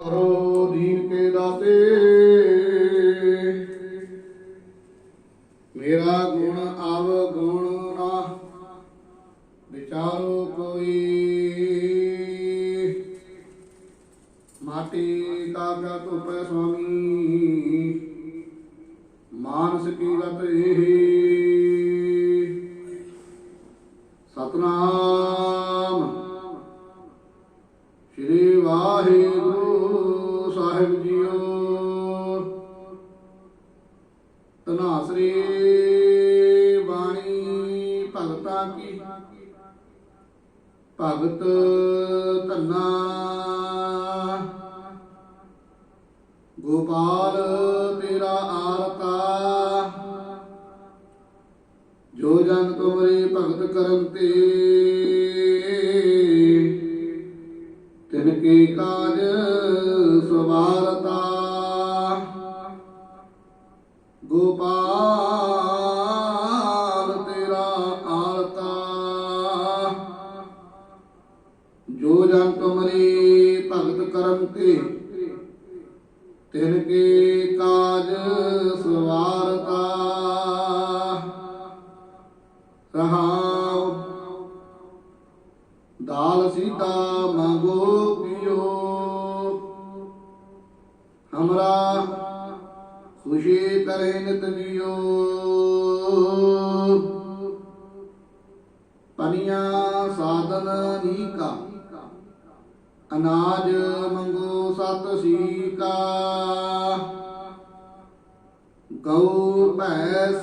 ਕਰੋ ਦੀਨ ਕੇ ਦਾਤੇ। ਮੇਰਾ ਗੁਣ ਆਵ ਗੁਣ ਨਾ, ਵਿਚਾਰੋ ਕੋਈ। ਮਾਟੀ ਕਾਗਾ ਧੁਪੈ ਸੁਆਮੀ, ਮਾਨਸ ਕੀ ਰਤ ਇਹ ਸਤਨਾਮ, ਸ਼੍ਰੀ ਵਾਹਿਗੁਰੂ ਤਨਾਸਰੀ ਬਾਣੀ, ਭਗਤਾ ਕੀ? ਭਗਤ ਧੰਨਾ। ਗੋਪਾਲ, ਤੇਰਾ ਆਰਤਾ ਜੋ ਜਨ ਤੁਮਰੀ ਭਗਤ ਕਰਮ ਤੇ, ਤਿਨ ਕੀ ਕਾਜ ਸਵਾਰਤਾ। ਗੋਪਾਲ, ਤੇਰਾ ਆਰਤਾ ਜੋ ਜਨ ਤੁਮਰੀ ਭਗਤ ਕਰਮ ਤੇ, ਤਿਨ ਕੇ ਕਾਜ ਸਵਾਰਤਾ। ਰਹਾਉ, ਦਾਲ ਸੀਤਾ ਮੰਗੋ ਪਿਓ। ਹਮਰਾ ਖੁਸ਼ੀ ਕਰੇ ਨਿਤ ਜਿਓ ਪਨੀਆਂ ਸਾਧਨ ਨੀਕਾ। ਅਨਾਜ ਮੰਗੋ ਸਤ ਸੀਕਾ। ਗਊ ਭੈਸ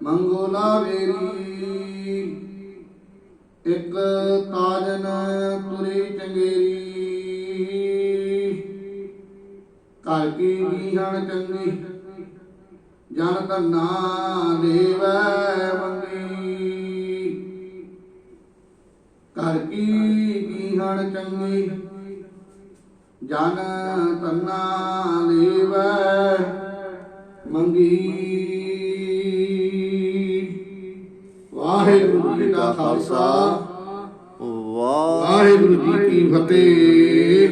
ਮੰਗੋ ਲਾਵੇਰੀ ਇੱਕ ਤਾਜਨ ਤੁਰੀ ਚੰਗੇਰੀ। ਘਰ ਕੀ ਜੀਹਣ ਚੰਗੀ? ਜਨ ਧੰਨਾ ਦੇਵੈ ਮੰਗੀ। ਘਰ ਕੀ ਜੀਹਣ ਚੰਗੀ? ਜਨ ਧੰਨਾ ਦੇਵੈ ਮੰਗੀ। ਵਾਹਿਗੁਰੂ ਜੀ ਕਾ ਖਾਲਸਾ। ਵਾਹ ਵਾਹਿਗੁਰੂ ਜੀ ਕੀ ਫਤਿਹ।